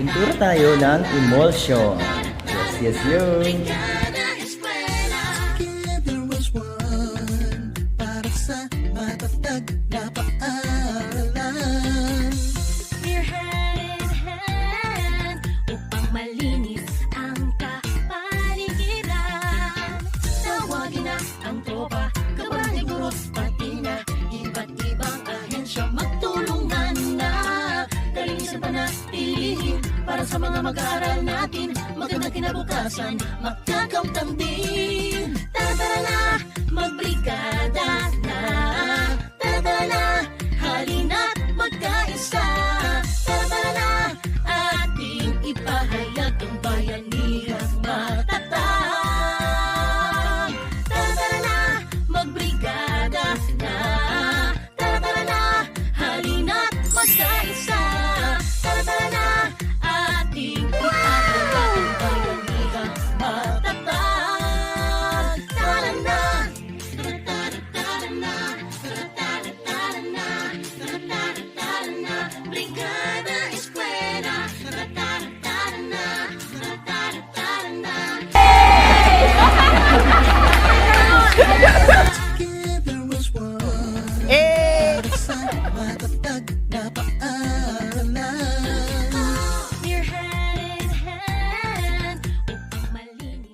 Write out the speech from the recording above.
Pintura tayo ng emulsion. Yes, yes, yun. Para sa matatag na paaralan Satanas pilihin Para sa mga mag-aaral natin. Magandang kinabukasan Makakamtang din Tara na, magbrigada na. Tara na, halina't magkaisa. Tara na, ating ipahal love.